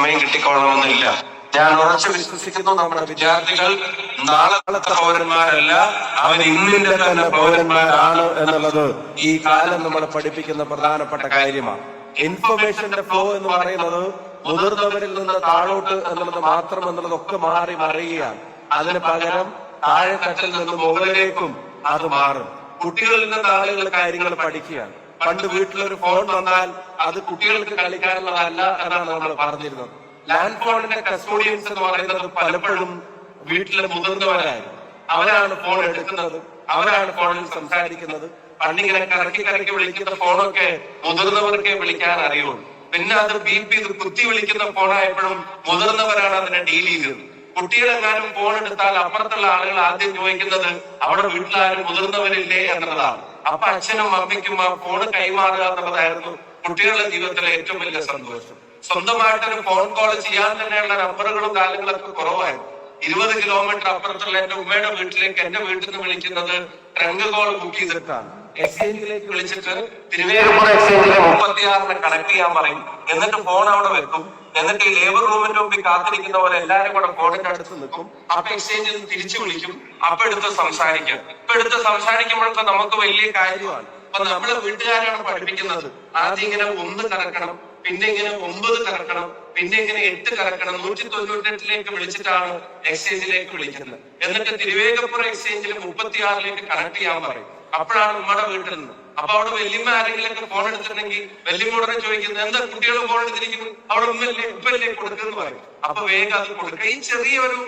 സമയം കിട്ടിക്കൊള്ളണമെന്നില്ല. ഞാൻ ഉറച്ചു വിശ്വസിക്കുന്നു നമ്മുടെ വിദ്യാർത്ഥികൾ. നാളത്തെ പൗരന്മാരല്ല അവർ ഇന്നിന്റെ തന്നെ പൗരന്മാരാണ് എന്നുള്ളത് ഈ കാലം നമ്മളെ പഠിപ്പിക്കുന്ന പ്രധാനപ്പെട്ട കാര്യമാണ്. ഇൻഫർമേഷന്റെ ഫ്ലോ എന്ന് പറയുന്നത് മുതിർന്നവരിൽ നിന്ന് താഴോട്ട് എന്നുള്ളത് മാത്രം എന്നുള്ളതൊക്കെ മാറി മറിയുകയാണ്. അതിന് പകരം താഴെത്തട്ടിൽ നിന്ന് മുകളിലേക്കും അത് മാറും. കുട്ടികളിൽ നിന്ന് ആളുകൾ കാര്യങ്ങൾ പഠിക്കുകയാണ്. പണ്ട് വീട്ടിലൊരു ഫോൺ വന്നാൽ അത് കുട്ടികൾക്ക് കളിക്കാനുള്ളതല്ല എന്നാണ് നമ്മൾ പറഞ്ഞിരുന്നത്. ലാൻഡ് ഫോണിന്റെ കസ്റ്റോഡിയൻസ് എന്ന് പറയുന്നത് പലപ്പോഴും വീട്ടിലെ മുതിർന്നവരായിരുന്നു. അവരാണ് ഫോൺ എടുക്കുന്നത് അവരാണ് ഫോണിൽ സംസാരിക്കുന്നത്. പണ്ടിങ്ങനെ കറക്കി കറക്കി വിളിക്കുന്ന ഫോണൊക്കെ മുതിർന്നവർക്കേ വിളിക്കാൻ അറിയുള്ളൂ. പിന്നെ അത് ബി പി കുത്തി വിളിക്കുന്ന ഫോണായപ്പോഴും മുതിർന്നവരാണ് അതിനെ ഡീൽ ചെയ്തത്. കുട്ടികളെങ്ങാനും ഫോൺ എടുത്താൽ അപ്പുറത്തുള്ള ആളുകൾ ആദ്യം ചോദിക്കുന്നത് അവിടെ വീട്ടിലാരും മുതിർന്നവരില്ലേ? എന്നുള്ളതാണ് അപ്പൊ അച്ഛനും അമ്മയ്ക്കും ആ ഫോൺ കൈമാറുക എന്നുള്ളതായിരുന്നു കുട്ടികളുടെ ജീവിതത്തിലെ ഏറ്റവും വലിയ സന്തോഷം. സ്വന്തമായിട്ടൊരു ഫോൺ കോൾ ചെയ്യാൻ തന്നെയുള്ള നമ്പറുകളും കാര്യങ്ങളൊക്കെ കുറവായിരുന്നു. ഇരുപത് കിലോമീറ്റർ അപ്പുറത്തുള്ള എന്റെ ഉമ്മയുടെ വീട്ടിലേക്ക് എന്റെ വീട്ടിൽ നിന്ന് വിളിക്കുന്നത് ട്രങ്ക് കോൾ ബുക്ക് ചെയ്തിട്ടാണ്. എക്സ്ചേഞ്ചിലേക്ക് വിളിച്ചിട്ട് തിരുവേഗപ്പുറ എക്സ്ചേഞ്ചിലെ മുപ്പത്തി ആറിന് കണക്ട് ചെയ്യാൻ പറയും. എന്നിട്ട് ഫോൺ അവിടെ വെക്കും. എന്നിട്ട് ഈ ലേബർ റൂമിന്റെ മുമ്പിൽ കാത്തിരിക്കുന്ന പോലെ എല്ലാരും കൂടെ ഫോണിന്റെ അടുത്ത് നിൽക്കും. അപ്പൊ എക്സ്ചേഞ്ചിൽ നിന്ന് തിരിച്ചു വിളിക്കും. അപ്പൊ എടുത്ത് സംസാരിക്കും. ഇപ്പൊ എടുത്ത് സംസാരിക്കുമ്പോഴൊക്കെ നമുക്ക് വലിയ കാര്യമാണ്. അപ്പൊ നമ്മളെ വീട്ടുകാരാണ് പഠിപ്പിക്കുന്നത്. ആദ്യം ഇങ്ങനെ ഒന്ന് കറക്കണം പിന്നെ ഇങ്ങനെ ഒമ്പത് കറക്കണം പിന്നെ ഇങ്ങനെ എട്ട് കറക്കണം. നൂറ്റി തൊണ്ണൂറ്റെട്ടിലേക്ക് വിളിച്ചിട്ടാണ് എക്സ്ചേഞ്ചിലേക്ക് വിളിക്കുന്നത്. എന്നിട്ട് തിരുവേഗപ്പുറം എക്സ്ചേഞ്ചിൽ മുപ്പത്തിയാറിലേക്ക് കണക്ട് ചെയ്യാൻ പറയും. അപ്പോഴാണ് ഉമ്മയുടെ വീട്ടിൽ നിന്ന്. അപ്പൊ അവിടെ വലിയമ്മ ആരെങ്കിലും ഫോൺ എടുത്തിട്ടുണ്ടെങ്കിൽ വലിയമ്മയോടെ ചോദിക്കുന്നത് എന്താ കുട്ടികൾ ഫോൺ എടുത്തിരിക്കുന്നു അവിടെ ഉമ്മല്ലേ ഉപ്പല്ലേ കൊടുക്കുന്നു പറയും. അപ്പൊ വേഗം അത് കൊടുക്കുക ഈ ചെറിയ ഒരു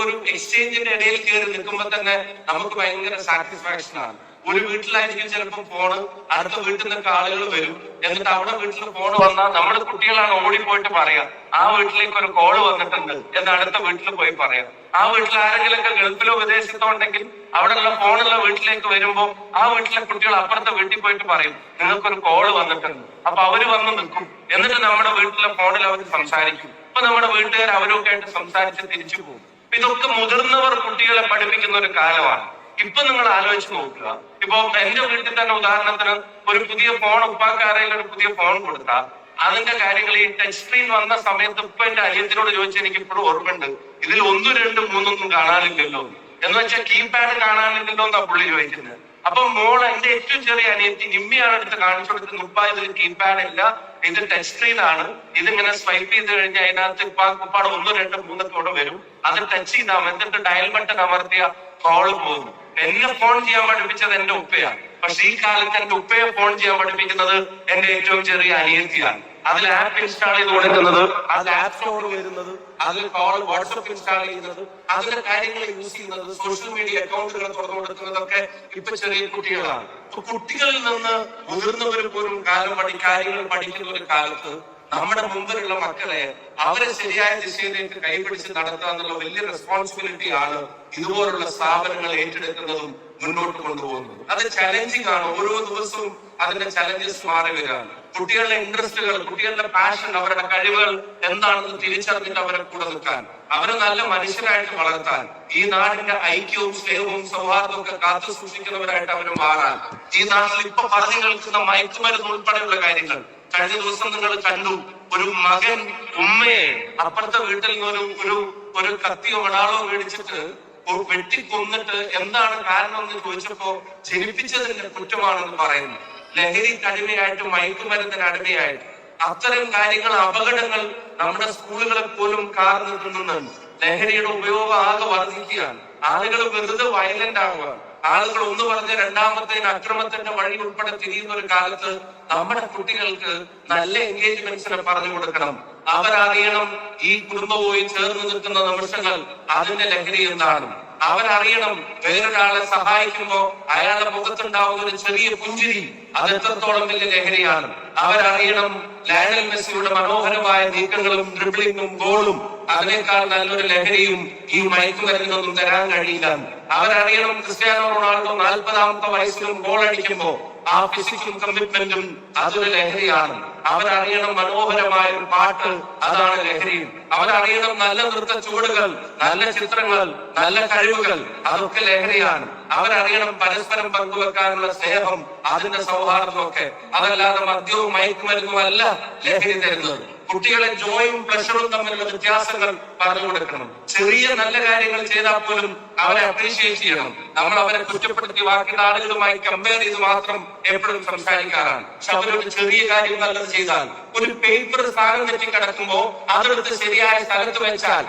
ഒരു എക്സ്ചേഞ്ചിന്റെ ഇടയിൽ കയറി നിൽക്കുമ്പോൾ തന്നെ നമുക്ക് ഭയങ്കര സാറ്റിസ്ഫാക്ഷൻ ആണ്. ഒരു വീട്ടിലായിരിക്കും ചിലപ്പോൾ ഫോണ് അടുത്ത വീട്ടിൽ നിന്നൊക്കെ ആളുകൾ വരും. എന്നിട്ട് അവിടെ വീട്ടിൽ ഫോൺ വന്നാൽ നമ്മുടെ കുട്ടികളാണ് ഓടിപ്പോയിട്ട് പറയാ ആ വീട്ടിലേക്ക് ഒരു കോൾ വന്നിട്ടുണ്ട്. എന്ന് അടുത്ത വീട്ടിൽ പോയി പറയാം. ആ വീട്ടിൽ ആരെങ്കിലൊക്കെ ഗൾഫിലോ വിദേശത്തോ ഉണ്ടെങ്കിൽ അവിടെയുള്ള ഫോണുള്ള വീട്ടിലേക്ക് വരുമ്പോ ആ വീട്ടിലെ കുട്ടികൾ അപ്പുറത്തെ വീട്ടിൽ പോയിട്ട് പറയും നിങ്ങൾക്കൊരു കോൾ വന്നിട്ടുണ്ട്. അപ്പൊ അവർ വന്ന് നിൽക്കും. എന്നിട്ട് നമ്മുടെ വീട്ടിലെ ഫോണിൽ അവർ സംസാരിക്കും. അപ്പൊ നമ്മുടെ വീട്ടുകാർ അവരൊക്കെ ആയിട്ട് സംസാരിച്ച് തിരിച്ചു പോകും. ഇതൊക്കെ മുതിർന്നവർ കുട്ടികളെ പഠിപ്പിക്കുന്ന ഒരു കാലമാണ്. ഇപ്പൊ നിങ്ങൾ ആലോചിച്ച് നോക്കുക. ഇപ്പൊ എന്റെ വീട്ടിൽ തന്നെ ഉദാഹരണത്തിന് ഒരു പുതിയ ഫോൺ ഉപ്പാക്കാരെങ്കിലും ഒരു പുതിയ ഫോൺ കൊടുത്താൽ അതിന്റെ കാര്യങ്ങൾ ഈ ടച്ച് സ്ക്രീൻ വന്ന സമയത്ത് ഇപ്പൊ എന്റെ അനിയത്തിനോട് ചോദിച്ചാൽ എനിക്ക് ഇപ്പോഴും ഓർമ്മയുണ്ട്. ഇതിൽ ഒന്നും രണ്ടും മൂന്നൊന്നും കാണാനില്ലല്ലോ. എന്ന് വെച്ചാൽ കീപാഡ് കാണാനില്ലല്ലോ എന്നാ പുള്ളി ചോദിക്കുന്നത് അപ്പൊ മോൾ എന്റെ ഏറ്റവും ചെറിയ അനിയത്തി നിമ്മിയാണ് എടുത്ത് കാണിച്ചു കൊടുക്കുന്നത്. ഉപ്പ ഇതിൽ കീപാഡ് ഇല്ല. ഇത് ടച്ച് സ്ക്രീൻ ആണ്. ഇതിങ്ങനെ സ്വൈപ്പ് ചെയ്ത് കഴിഞ്ഞാൽ അതിനകത്ത് ഇപ്പൊ ഉപ്പാട് ഒന്നും രണ്ടും മൂന്നൊക്കെ വരും. അത് ടച്ച് ചെയ്താൽ എന്നിട്ട് ഡയൽ ബട്ടൺ അമർത്തിയ കോൾ പോകും. എന്നെ ഫോൺ ചെയ്യാൻ പഠിപ്പിച്ചത് എന്റെ ഉപ്പയാണ്. പക്ഷെ ഈ കാലത്ത് എന്റെ ഉപ്പയെ ഫോൺ ചെയ്യാൻ പഠിപ്പിക്കുന്നത് എന്റെ ഏറ്റവും ചെറിയ അനിയത്തിയാണ്. അതിൽ ആപ്പ് ഇൻസ്റ്റാൾ ചെയ്ത് കൊടുക്കുന്നത് അതിൽ ആപ്പ് സ്റ്റോർ വരുന്നത് അതിൽ കോൾ വാട്സപ്പ് ഇൻസ്റ്റാൾ ചെയ്യുന്നത് അതിന്റെ കാര്യങ്ങൾ യൂസ് ചെയ്യുന്നത് സോഷ്യൽ മീഡിയ അക്കൗണ്ടുകൾ തുറന്നു കൊടുക്കുന്നതൊക്കെ ഇപ്പൊ ചെറിയ കുട്ടികളാണ്. കുട്ടികളിൽ നിന്ന് മുതിർന്നവർ പോലും കാലം പഠി കാര്യങ്ങൾ പഠിക്കുന്ന ഒരു കാലത്ത് നമ്മുടെ മുമ്പിലുള്ള മക്കളെ അവരെ ശരിയായ ദിശയിലേക്ക് കൈപിടിച്ച് നടത്തുക എന്നുള്ള വലിയ റെസ്പോൺസിബിലിറ്റി ആണ് ഇതുപോലുള്ള സ്ഥാപനങ്ങൾ ഏറ്റെടുക്കുന്നതും മുന്നോട്ട് കൊണ്ടുപോകുന്നതും. അത് ചലഞ്ചിങ് ആണ്. ഓരോ ദിവസവും അതിന്റെ ചലഞ്ചസ് മാറി വരികയാണ്. കുട്ടികളുടെ ഇൻട്രസ്റ്റുകൾ കുട്ടികളുടെ പാഷൻ അവരുടെ കഴിവുകൾ എന്താണെന്ന് തിരിച്ചറിഞ്ഞിട്ട് അവരെ കൂടെ നിൽക്കാൻ അവരെ നല്ല മനുഷ്യരായിട്ട് വളർത്താൻ ഈ നാടിന്റെ ഐക്യവും സ്നേഹവും സൗഹാർദ്ദവും ഒക്കെ കാത്തു സൂക്ഷിക്കുന്നവരായിട്ട് അവർ മാറാൻ ഈ നാട്ടിൽ ഇപ്പൊ പറഞ്ഞു കേൾക്കുന്ന മയക്കുമരുന്ന് ഉൾപ്പെടെയുള്ള കാര്യങ്ങൾ കഴിഞ്ഞ ദിവസം നിങ്ങൾ കണ്ടു ഒരു മകൻ ഉമ്മയെ അപ്പുറത്തെ വീട്ടിൽ ഒരു ഒരു ഒരു കത്തിയോ വടാളോ മേടിച്ചിട്ട് വെട്ടി വെട്ടിക്കൊന്നിട്ട് എന്താണ് കാരണം എന്ന് ചോദിച്ചപ്പോ ജനിപ്പിച്ചതിന്റെ കുറ്റമാണെന്ന് പറയുന്നു. ലഹരിക്ക് അടിമയായിട്ട് മയക്കുമരുന്നിന് അടിമയായിട്ട്. അത്തരം കാര്യങ്ങൾ അപകടങ്ങൾ നമ്മുടെ സ്കൂളുകളിൽ പോലും കാർന്നു നിൽക്കുന്നുണ്ട്. ലഹരിയുടെ ഉപയോഗം ആകെ വർദ്ധിക്കുകയാണ്. ആളുകൾ വെറുതെ വയലന്റ് ആവുകയാണ്. ആളുകൾ ഒന്ന് പറഞ്ഞ രണ്ടാമത്തെ അക്രമത്തിന്റെ വഴി ഉൾപ്പെടെ തിരിയുന്ന ഒരു കാലത്ത് നമ്മുടെ കുട്ടികൾക്ക് നല്ല എൻഗേജ്മെന്റ്സിനെ പറഞ്ഞു കൊടുക്കണം. അവരറിയണം ഈ കുടുംബവുമായി ചേർന്ന് നിൽക്കുന്ന നിമിഷങ്ങൾ അതിന്റെ ലഹരി എന്താണ് അവരറിയണം വേറൊരാളെ സഹായിക്കുമ്പോ അയാളുടെ മുഖത്തുണ്ടാവുന്ന ഒരു ചെറിയ പുഞ്ചിരി അത് എത്രത്തോളം വലിയ ലഹരിയാണ്. അവരറിയണം ലയണൽ മെസ്സിയുടെ മനോഹരമായ നീക്കങ്ങളും ഡ്രിബിളിങ്ങും ഗോളും അതിനേക്കാൾ നല്ലൊരു ലഹരിയും ഈ മയക്കുമരുന്നൊന്നും തരാൻ കഴിയില്ല. അവരറിയണം ക്രിസ്ത്യാനോ റൊണാൾഡോ നാൽപ്പതാമത്തെ വയസ്സിലും ഗോൾ അടിക്കുമ്പോ ആ ഫിസിക്കും കമ്മിറ്റ്മെന്റും അതൊരു ലഹരിയാണ്. അവരറിയണം മനോഹരമായ ഒരു പാട്ട് അതാണ് ലഹരി. അവരറിയണം നല്ല നൃത്ത ചുവടുകൾ നല്ല ചിത്രങ്ങൾ നല്ല കഴിവുകൾ അതൊക്കെ ലഹരിയാണ്. അവരറിയണം പരസ്പരം പങ്കുവെക്കാനുള്ള സ്നേഹം അതിന്റെ സൗഹാർദ്ദമൊക്കെ. അതല്ലാതെ മദ്യവും മയക്കുമരുന്നും അല്ല ലഹരി തരുന്നത്. കുട്ടികളെ ജോയും പ്രഷറും തമ്മിലുള്ള വ്യത്യാസങ്ങൾ പറഞ്ഞു കൊടുക്കണം ചെറിയ നല്ല കാര്യങ്ങൾ ചെയ്താൽ പോലും അവരെ അപ്രീഷിയേറ്റ് ചെയ്യണം. നമ്മൾ അവരെ കുറ്റപ്പെടുത്തി ബാക്കിയുള്ള ആളുകളുമായി കമ്പയർ ചെയ്ത് മാത്രം എപ്പോഴും സംസാരിക്കാറാണ്. പക്ഷെ അവരോട് ചെറിയ കാര്യം നല്ലത് ചെയ്താൽ ഒരു പേപ്പർ സ്ഥാനം തെറ്റി കിടക്കുമ്പോ അതെടുത്ത് ശരിയായ സ്ഥലത്ത് വെച്ചാൽ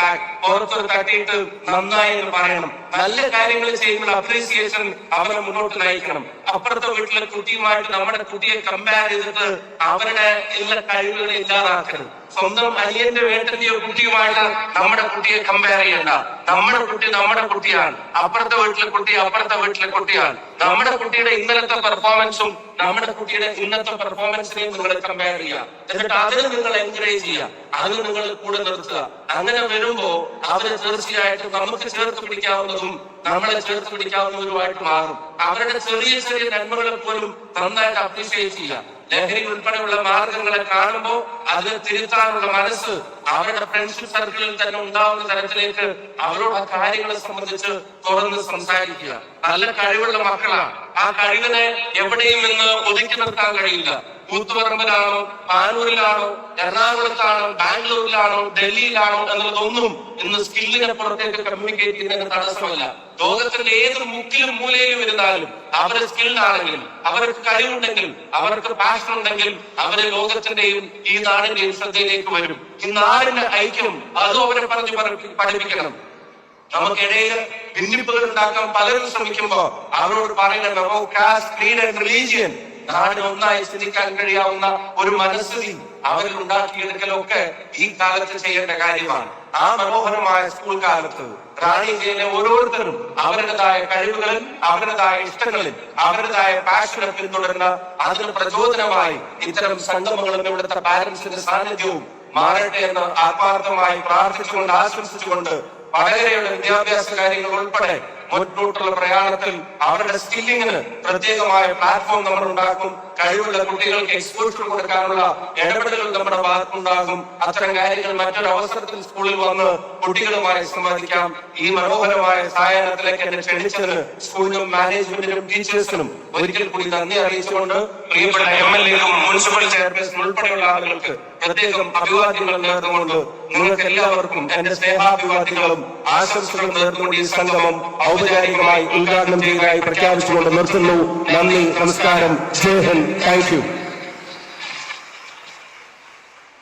ബാക്ക് തട്ടിയിട്ട് നന്നായി എന്ന് പറയണം. നല്ല കാര്യങ്ങൾ ചെയ്യുമ്പോൾ അപ്രീസിയേഷൻ അവനെ മുന്നോട്ട് നയിക്കണം. അപ്പുറത്തെ വീട്ടിലെ കുട്ടിയുമായിട്ട് നമ്മുടെ കുട്ടിയെ കമ്പയർ ചെയ്തിട്ട് അവരുടെ എല്ലാ കഴിവുകളെ ഇല്ലാതാക്കരുത്. സ്വന്തം അനിയന്റെ വേട്ടന്റെയോ കുട്ടിയുമായിട്ട് നമ്മുടെ കുട്ടിയെ കമ്പയർ ചെയ്യണ്ട. നമ്മുടെ കുട്ടി നമ്മുടെ കുട്ടിയാണ്. അപ്പുറത്തെ വീട്ടിലെ കുട്ടി അപ്പുറത്തെ വീട്ടിലെ കുട്ടിയാണ്. നമ്മുടെ കുട്ടിയുടെ ഇന്നലത്തെ പെർഫോമൻസും നമ്മുടെ കുട്ടിയുടെ ഇന്നത്തെ പെർഫോമൻസിനെയും നിങ്ങൾ കമ്പയർ ചെയ്യുക. എന്നിട്ട് അതിന് നിങ്ങൾ എൻകറേജ് ചെയ്യുക. അതിന് നിങ്ങൾ കൂടെ നിർത്തുക. അങ്ങനെ വരുമ്പോ അവർ തീർച്ചയായിട്ടും നമുക്ക് ചേർത്ത് പിടിക്കാവുന്നതും നമ്മളെ ചേർത്ത് പിടിക്കാവുന്നതുമായിട്ട് മാറും. അവരുടെ ചെറിയ ചെറിയ നന്മകളെ പോലും നന്നായിട്ട് അപ്രീഷിയേറ്റ് ചെയ്യുക. ലഹരി ഉൾപ്പെടെയുള്ള മാർഗങ്ങളെ കാണുമ്പോൾ അത് തിരുത്താനുള്ള മനസ്സ് അവരുടെ ഫ്രണ്ട്ഷിപ്പ് സർക്കിളിൽ തന്നെ ഉണ്ടാവുന്ന തരത്തിലേക്ക് അവരോട് ആ കാര്യങ്ങളെ സംബന്ധിച്ച് തുറന്ന് സംസാരിക്കുക. നല്ല കഴിവുള്ള മക്കളാണ്. ആ കഴിവിനെ എവിടെയും നിന്ന് ഒതുക്കി നിർത്താൻ കഴിയില്ല. കൂത്തുപറമ്പിലാണോ പാനൂരിലാണോ എറണാകുളത്താണോ ബാംഗ്ലൂരിലാണോ ഡൽഹിയിലാണോ എന്നുള്ളതൊന്നും ഇന്ന് സ്കില്ലിനെ പുറത്തേക്ക് കമ്മ്യൂണിക്കേറ്റ് ചെയ്യുന്നതിന് തടസ്സമല്ല. ലോകത്തിന്റെ ഏത് മുക്കിലും മൂലയിലും ഇരുന്നാലും അവരുടെ സ്കിൽഡ് ആണെങ്കിൽ അവർക്ക് കഴിവുണ്ടെങ്കിൽ അവർക്ക് പാഷൻ ഉണ്ടെങ്കിൽ അവർ ലോകത്തിന്റെയും ഈ നാടിന്റെയും ശ്രദ്ധയിലേക്ക് വരും. ഈ നാടിന്റെ ഐക്യം അതും അവരെ പറഞ്ഞു പഠിപ്പി- പഠിപ്പിക്കണം. നമുക്കിടയിൽ ഭിന്നിപ്പുകൾ ഉണ്ടാക്കാൻ പലരും ശ്രമിക്കുമ്പോ അവരോട് പറയുന്നത് "No നാട് ഒന്നായി ചിന്തിക്കാൻ കഴിയാവുന്ന ഒരു മനസ്ഥിതി അവരിൽ ഉണ്ടാക്കിയെടുക്കലൊക്കെ ഈ കാലത്ത് ചെയ്യേണ്ട കാര്യമാണ്. ആ മനോഹരമായ സ്കൂൾ കാലത്ത് റാണിജിയിലെ ഓരോരുത്തരും അവരുടേതായ കഴിവുകളിൽ അവരുടേതായ ഇഷ്ടങ്ങളിൽ അവരുടേതായ പാഷനെ പിന്തുടരുന്ന അതിന് പ്രചോദനമായി ഇത്തരം സംഗമങ്ങളും ഇവിടുത്തെ പാരന്റ്സിന്റെ സാന്നിധ്യവും മാറട്ടെ എന്ന് ആത്മാർത്ഥമായി പ്രാർത്ഥിച്ചുകൊണ്ട് ആശംസിച്ചുകൊണ്ട് വളരെയുള്ള വിദ്യാഭ്യാസ കാര്യങ്ങൾ ഉൾപ്പെടെ മുന്നോട്ടുള്ള പ്രയാണത്തിൽ അവരുടെ സ്കില്ലിങ്ങിന് പ്രത്യേകമായ പ്ലാറ്റ്ഫോം നമ്മൾ ഉണ്ടാക്കും. കഴിവുള്ള കുട്ടികൾക്ക് എക്സ്പോഷർ കൊടുക്കാനുള്ള ഇടപെടലുകൾ നമ്മുടെ ഭാഗത്തുണ്ടാകും അത്തരം കാര്യങ്ങൾ മറ്റൊരു അവസരത്തിൽ സ്കൂളിൽ വന്ന് കുട്ടികളുമായി സംവദിക്കാം. ഈ മനോഹരമായ സായാഹ്നത്തിലേക്ക് എന്നെ ക്ഷണിച്ചത് സ്കൂളിനും മാനേജ്മെന്റിനും ടീച്ചേഴ്സിനും ഒരിക്കൽ കൂടി നന്ദി അറിയിച്ചുകൊണ്ട് പ്രിയപ്പെട്ട M L A municipal chairperson ഉൾപ്പെടെയുള്ള ആളുകൾക്ക് പ്രത്യേകം അഭിവാദ്യങ്ങൾ നേർന്നുകൊണ്ട് നിങ്ങൾക്ക് എല്ലാവർക്കും എന്റെ സ്നേഹാഭിവാദ്യങ്ങളും ആശംസകളും നേർന്നുകൊണ്ട് ഈ സംഗമം ഔപചാരികമായി ഉദ്ഘാടനം ചെയ്തതായി പ്രഖ്യാപിച്ചുകൊണ്ട് നിർത്തുന്നു. നന്ദി നമസ്കാരം. ജയ് ഹിന്ദ്. Thank you.